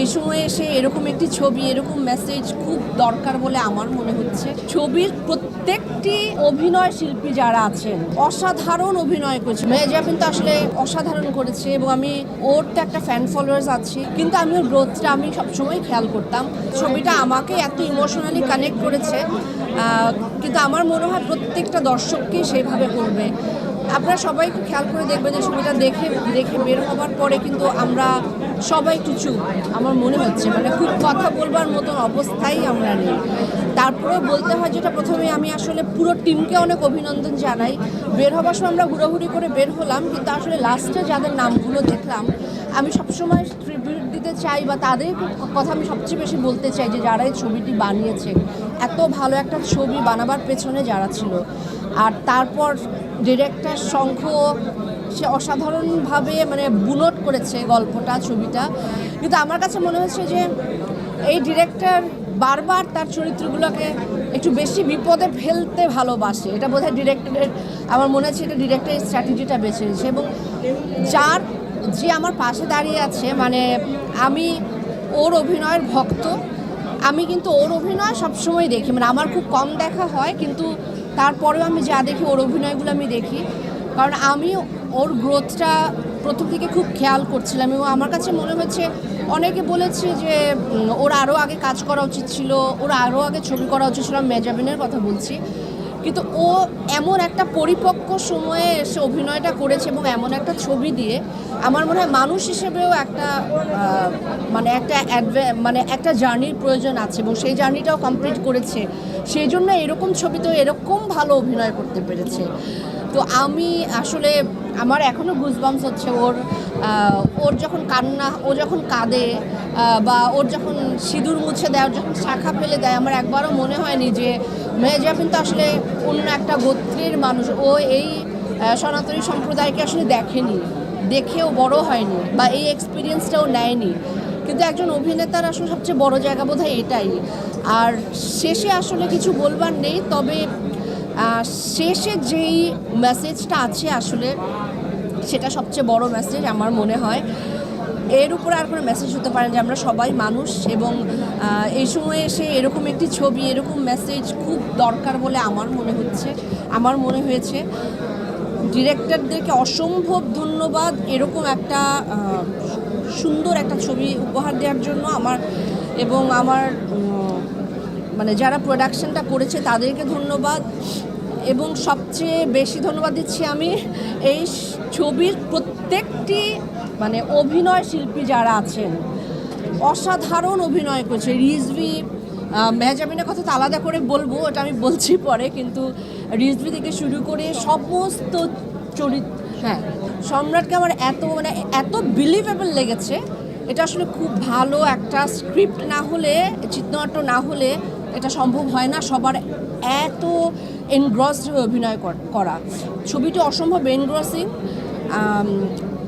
এই সময় এসে এরকম একটি ছবি, এরকম মেসেজ খুব দরকার বলে আমার মনে হচ্ছে। ছবির প্রত্যেকটি অভিনয় শিল্পী যারা আছেন, অসাধারণ অভিনয় করেছে। মেজা কিন্তু আসলে অসাধারণ করেছে এবং আমি ওর তো একটা ফ্যান ফলোয়ার্স আছে। কিন্তু আমি ওর গ্রোথটা আমি সবসময় খেয়াল করতাম। ছবিটা আমাকে এত ইমোশনালি কানেক্ট করেছে কিন্তু আমার মনে হয় প্রত্যেকটা দর্শককে সেভাবে করবে। আপনারা সবাই একটু খেয়াল করে দেখবেন যে ছবিটা দেখে দেখে বের হবার পরে কিন্তু আমরা সবাই একটু চুপ। আমার মনে হচ্ছে মানে খুব কথা বলবার মতন অবস্থায় আমরা নেই। তারপরে বলতে হয় যেটা প্রথমে, আমি আসলে পুরো টিমকে অনেক অভিনন্দন জানাই। বের হবার সময় আমরা ঘোরাঘুরি করে বের হলাম, কিন্তু আসলে লাস্টে যাদের নামগুলো দেখলাম, আমি সবসময় ট্রিবিউট দিতে চাই বা তাদের কথা আমি সবচেয়ে বেশি বলতে চাই যে যারা এই ছবিটি বানিয়েছে, এত ভালো একটা ছবি বানাবার পেছনে যারা ছিল। আর তারপর ডিরেক্টর শঙ্খ, সে অসাধারণভাবে মানে বুনট করেছে গল্পটা, ছবিটা। কিন্তু আমার কাছে মনে হচ্ছে যে এই ডিরেক্টর বারবার তার চরিত্রগুলোকে একটু বেশি বিপদে ফেলতে ভালোবাসে। এটা বোধহয় ডিরেক্টরের, আমার মনে হচ্ছে এটা ডিরেক্টরের স্ট্র্যাটেজিটা বেছে নিয়েছে। এবং যার, যে আমার পাশে দাঁড়িয়ে আছে মানে আমি ওর অভিনয়ের ভক্ত, আমি কিন্তু ওর অভিনয় সবসময় দেখি। মানে আমার খুব কম দেখা হয়, কিন্তু তারপরেও আমি যা দেখি, ওর অভিনয়গুলো আমি দেখি। কারণ আমি ওর গ্রোথটা প্রথম থেকে খুব খেয়াল করছিলাম এবং আমার কাছে মনে হচ্ছে, অনেকে বলেছে যে ওর আরও আগে কাজ করা উচিত ছিল, ওর আরও আগে ছবি করা উচিত ছিল, আমি মেজাবিনের কথা বলছি। কিন্তু ও এমন একটা পরিপক্ক সময়ে এসে অভিনয়টা করেছে এবং এমন একটা ছবি দিয়ে আমার মনে হয় মানুষ হিসেবেও একটা মানে একটা মানে একটা জার্নির প্রয়োজন আছে এবং সেই জার্নিটাও কমপ্লিট করেছে। সেই জন্য এরকম ছবিতেও এরকম ভালো অভিনয় করতে পেরেছে। তো আমি আসলে, আমার এখনও গুজবামস হচ্ছে ওর ওর যখন কান্না, ও যখন কাঁদে বা ওর যখন সিঁদুর মুছে দেয়, ওর যখন শাখা ফেলে দেয়, আমার একবারও মনে হয়নি যে মেহজা কিন্তু আসলে অন্য একটা গোত্রের মানুষ। ও এই সনাতনী সম্প্রদায়কে আসলে দেখেনি, দেখেও বড় হয়নি বা এই এক্সপিরিয়েন্সটাও নেয়নি। কিন্তু একজন অভিনেতার আসলে সবচেয়ে বড় জায়গা বোধ এটাই। আর শেষে আসলে কিছু বলবার নেই, তবে শেষে যেই মেসেজটা আছে আসলে, সেটা সবচেয়ে বড় মেসেজ আমার মনে হয়। এর উপরে আর কোনো মেসেজ হতে পারে যে আমরা সবাই মানুষ এবং এই সময়ে এসে এরকম একটি ছবি, এরকম মেসেজ খুব দরকার বলে আমার মনে হচ্ছে, আমার মনে হয়েছে। ডিরেক্টরদেরকে অসম্ভব ধন্যবাদ এরকম একটা সুন্দর একটা ছবি উপহার দেওয়ার জন্য আমার এবং আমার মানে যারা প্রোডাকশনটা করেছে তাদেরকে ধন্যবাদ। এবং সবচেয়ে বেশি ধন্যবাদ দিচ্ছি আমি এই ছবির প্রত্যেকটি মানে অভিনয় শিল্পী যারা আছেন অসাধারণ অভিনয় করেছে। রিজভি আহ, কথা তো আলাদা করে বলব ওটা আমি বলছি পরে কিন্তু রিজভি থেকে শুরু করে সমস্ত চরিত্র হ্যাঁ সম্রাটকে আমার এত মানে এত বিলিভেবল লেগেছে। এটা আসলে খুব ভালো একটা স্ক্রিপ্ট না হলে চিত্রনাট্য না হলে এটা সম্ভব হয় না, সবার এত এনগ্রসড হয়ে অভিনয় করা ছবিটি অসম্ভব এনগ্রসিং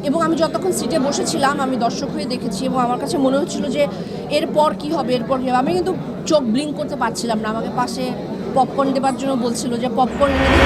এবং আমি যতক্ষণ সিটে বসেছিলাম, আমি দর্শক হয়ে দেখেছি এবং আমার কাছে মনে হচ্ছিল যে এরপর কি হবে, এরপর কী হবে। আমি কিন্তু চোখ ব্লিঙ্ক করতে পারছিলাম না। আমাকে পাশে পপকর্ন দেবার জন্য বলছিল যে পপকর্ন এনে